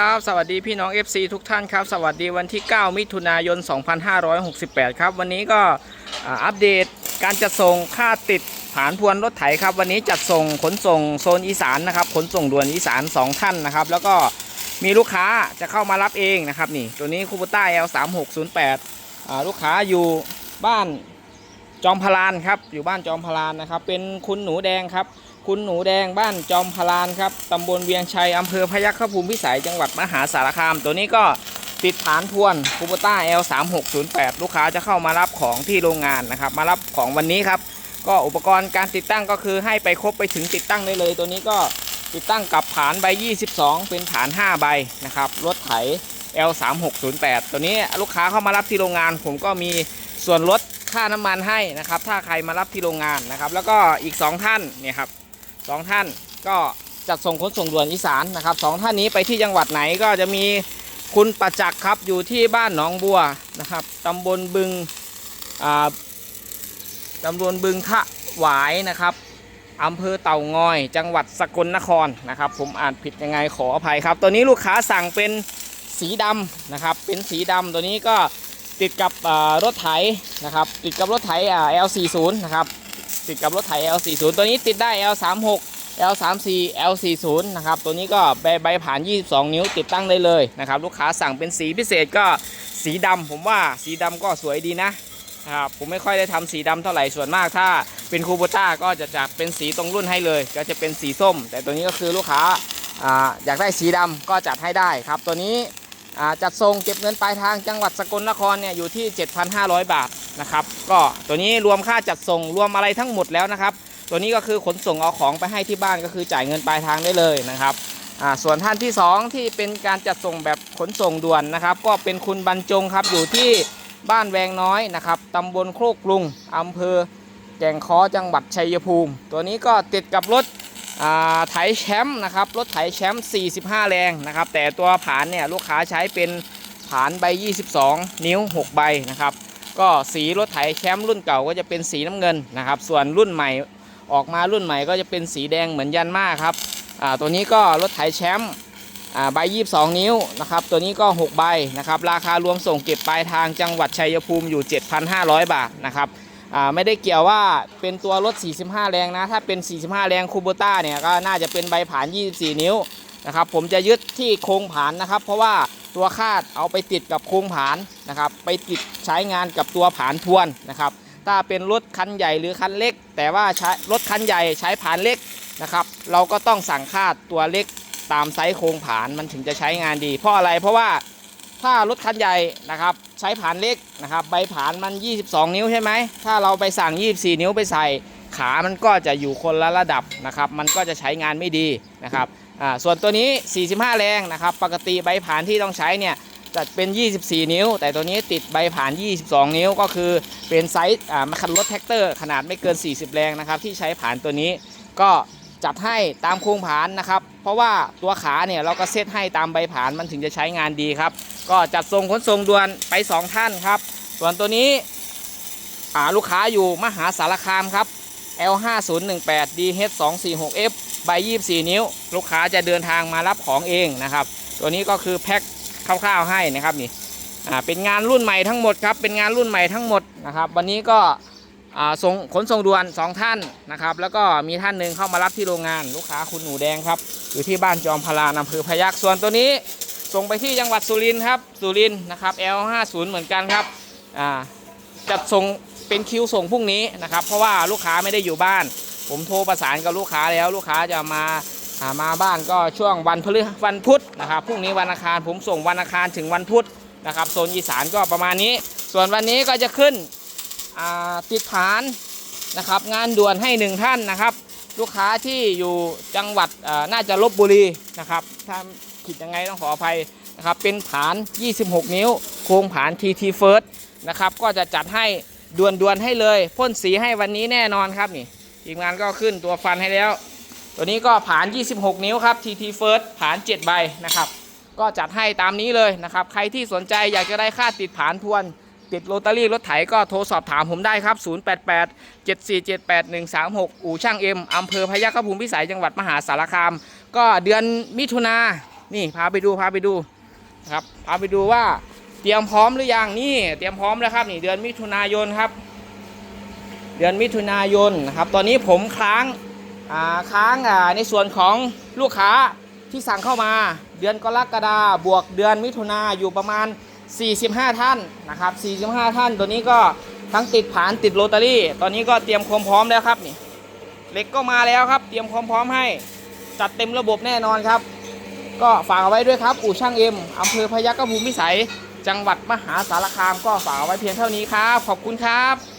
ครับสวัสดีพี่น้อง FC ทุกท่านครับ สวัสดีวันที่ 9 มิถุนายน 2568 ครับ วันนี้ก็อัปเดตการจัดส่งค่าติดผานพวนรถไถครับ วันนี้จัดส่งขนส่งโซนอีสานนะครับ ขนส่งด่วนอีสาน 2 ท่านนะครับ แล้วก็มีลูกค้าจะเข้ามารับเองนะครับนี่ ตัวนี้คูบูต้า L3608 ลูกค้าอยู่บ้านจอมพลานครับ อยู่บ้านจอมพลานนะครับ เป็นคุณหนูแดงครับ คุณหนูแดงบ้านจอมพลานครับตำบลเวียงชัยอำเภอพยัคฆภูมิพิสัยจังหวัดมหาสารคาม ตัวนี้ก็ติดฐานทวนคูโบต้า L3608 ลูกค้าจะเข้ามารับของที่โรงงานนะครับ มารับของวันนี้ครับ ก็อุปกรณ์การติดตั้งก็คือให้ไปครบไปถึงติดตั้งได้เลย ตัวนี้ก็ติดตั้งกับฐานใบ 22 เป็นฐาน 5 ใบนะครับรถไถ L3608 ตัวนี้ลูกค้าเข้ามารับที่โรงงาน ผมก็มีส่วนลดค่าน้ำมันให้นะครับ ถ้าใครมารับที่โรงงานนะครับ แล้วก็อีก 2 ท่านเนี่ยครับ สองท่านก็จัดส่งขนส่งด่วนอีสานนะครับสองท่านนี้ไปที่จังหวัดไหนก็จะมีคุณประจักษ์ครับอยู่ที่บ้านหนองบัวนะครับตำบลบึงตำบลบึงทะหวายนะครับอำเภอเต่างอย จังหวัดสกลนครนะครับ ผมอ่านผิดยังไงขออภัยครับตัวนี้ลูกค้าสั่งเป็นสีดำนะครับ เป็นสีดำตัวนี้ก็ติดกับรถไถนะครับ ติดกับรถไถ L40 นะครับ ติดกับรถไถ L40 ตัวนี้ติดได้ L36 L34 L40 นะครับ ตัวนี้ก็ใบใบผ่าน 22 นิ้วติดตั้งได้เลยนะครับ ลูกค้าสั่งเป็นสีพิเศษก็สีดำผมว่าสีดำก็สวยดีนะครับผมไม่ค่อยได้ทำสีดำเท่าไหร่ส่วนมากถ้าเป็นคูโบต้าก็จะจัดเป็นสีตรงรุ่นให้เลย ก็จะเป็นสีส้ม แต่ตัวนี้ก็คือลูกค้าออยากได้สีดำก็จัดให้ได้ครับ ตัวนี้จัดส่งเก็บเงินปลายทางจังหวัดสกลนครเนี่ยอยู่ที่ 7,500 บาท นะครับ ก็ตัวนี้รวมค่าจัดส่งรวมอะไรทั้งหมดแล้วนะครับ ตัวนี้ก็คือขนส่งเอาของไปให้ที่บ้านก็คือจ่ายเงินปลายทางได้เลยนะครับอ่าส่วนท่านที่ 2 ที่เป็นการจัดส่งแบบขนส่งด่วนนะครับ ก็เป็นคุณบรรจงครับอยู่ที่บ้านแวงน้อยนะครับตำบลโคกกรุงอำเภอแก่งคอจังหวัดชัยภูมิ ตัวนี้ก็ติดกับรถไถแชมป์นะครับรถไถแชมป์ 45 แรงนะครับ แต่ตัวผานเนี่ยลูกค้าใช้เป็นผานใบ 22 นิ้ว 6 ใบนะครับ ก็สีรถไถแชมป์รุ่นเก่าก็จะเป็นสีน้ำเงินนะครับ ส่วนรุ่นใหม่ออกมารุ่นใหม่ก็จะเป็นสีแดงเหมือนยันมาครับอ่าตัวนี้ก็รถไถแชมป์อ่าใบ22นิ้วนะครับ ตัวนี้ก็6ใบนะครับ ราคารวมส่งเก็บปลายทางจังหวัดชัยภูมิอยู่ 7,500 บาทนะครับอ่าไม่ได้เกี่ยวว่าเป็นตัวรถ 45 แรงนะ ถ้าเป็น 45 แรงคูโบต้าเนี่ยก็น่าจะเป็นใบผ่าน 24 นิ้วนะครับ ผมจะยึดที่โครงผ่านนะครับ เพราะว่า ตัวคาดเอาไปติดกับโครงผานนะครับ ไปติดใช้งานกับตัวผานทวนนะครับ ถ้าเป็นรถคันใหญ่หรือคันเล็ก แต่ว่าใช้รถคันใหญ่ใช้ผานเล็กนะครับ เราก็ต้องสั่งคาดตัวเล็กตามไซส์โครงผานมันถึงจะใช้งานดี เพราะอะไรเพราะว่าถ้ารถคันใหญ่นะครับใช้ผานเล็กนะครับใบผานมัน 22 นิ้วใช่ไหมถ้าเราไปสั่ง 24 นิ้วไปใส่ขามันก็จะอยู่คนละระดับนะครับ มันก็จะใช้งานไม่ดีนะครับ อ่าส่วนตัวนี้ 45 แรงนะครับ ปกติใบผานที่ต้องใช้เนี่ยจะเป็น 24 นิ้ว แต่ตัวนี้ติดใบผาน 22 นิ้วก็คือเป็นไซส์อ่าคันรถแท็กเตอร์ ขนาดไม่เกิน 40 แรงนะครับ ที่ใช้ผานตัวนี้ก็จัดให้ตามโครงผานนะครับ เพราะว่าตัวขาเนี่ยเราก็เซตให้ตามใบผานมันถึงจะใช้งานดีครับ ก็จัดส่งขนส่งด่วนไป 2 ท่านครับ ส่วนตัวนี้อ่าลูกค้าอยู่มหาสารคามครับ L5018 DH246F ใบ 24 นิ้ว ลูกค้าจะเดินทางมารับของเองนะครับ ตัวนี้ก็คือแพ็คคร่าวๆให้นะครับนี่อ่าเป็นงานรุ่นใหม่ทั้งหมดครับเป็นงานรุ่นใหม่ทั้งหมดนะครับ วันนี้ก็อ่าส่งขนส่งด่วน 2 ท่านนะครับ แล้วก็มีท่านหนึ่งเข้ามารับที่โรงงานลูกค้าคุณหนูแดงครับอยู่ที่บ้านจอมพลานอำเภอพยัคฆ์ส่วนตัวนี้ส่งไปที่จังหวัดสุรินทร์ครับสุรินทร์นะครับ L50 เหมือนกันครับอ่าจัดส่งเป็นคิวส่งพรุ่งนี้นะครับ เพราะว่าลูกค้าไม่ได้อยู่บ้าน ผมโทรประสานกับลูกค้าแล้วลูกค้าจะมาามาบ้านก็ช่วงวันพฤหัสวันพุธนะครับพรุ่งนี้วันอังคารผมส่งวันอังคารถึงวันพุธนะครับโซนอีสานก็ประมาณนี้ ส่วนวันนี้ก็จะขึ้นติดฐานนะครับ งานด่วนให้หนึ่งท่านนะครับ ลูกค้าที่อยู่จังหวัดน่าจะลบบุรีนะครับถ้าผิดยังไงต้องขออภัยนะครับเป็นฐาน 26 นิ้ว โครงผาน TT First นะครับก็จะจัดให้ด่วนๆให้เลยพ่นสีให้วันนี้แน่นอนครับนี่ ทีมงานก็ขึ้นตัวฟันให้แล้ว ตัวนี้ก็ผาน 26 นิ้วครับ TT First ผาน 7 ใบนะครับ ก็จัดให้ตามนี้เลยนะครับ ใครที่สนใจอยากจะได้ค่าติดผานทวน ติดโรตารี่รถไถก็โทรสอบถามผมได้ครับ 088 7478 136 อู่ช่างเอ็มอำเภอพยัคฆภูมิพิสัยจังหวัดมหาสารคาม ก็เดือนมิถุนานี่พาไปดูพาไปดูครับพาไปดูว่าเตรียมพร้อมหรือยังนี่เตรียมพร้อมแล้วครับนี่เดือนมิถุนายนครับ เดือนมิถุนายนนะครับ ตอนนี้ผมค้างอ่าค้างอ่าในส่วนของลูกค้าที่สั่งเข้ามา เดือนกรกฎาบวกเดือนมิถุนาอยู่ประมาณ 45 ท่านนะครับ 45 ท่าน ตัวนี้ก็ทั้งติดผานติดโรตารี่ ตอนนี้ก็เตรียมความพร้อมแล้วครับนี่เหล็กก็มาแล้วครับ เตรียมความพร้อมให้จัดเต็มระบบแน่นอนครับ ก็ฝากเอาไว้ด้วยครับอู่ช่างเอ็มอำเภอพยัคฆภูมิพิสัย จังหวัดมหาสารคามก็ฝากเอาไว้เพียงเท่านี้ครับ ขอบคุณครับ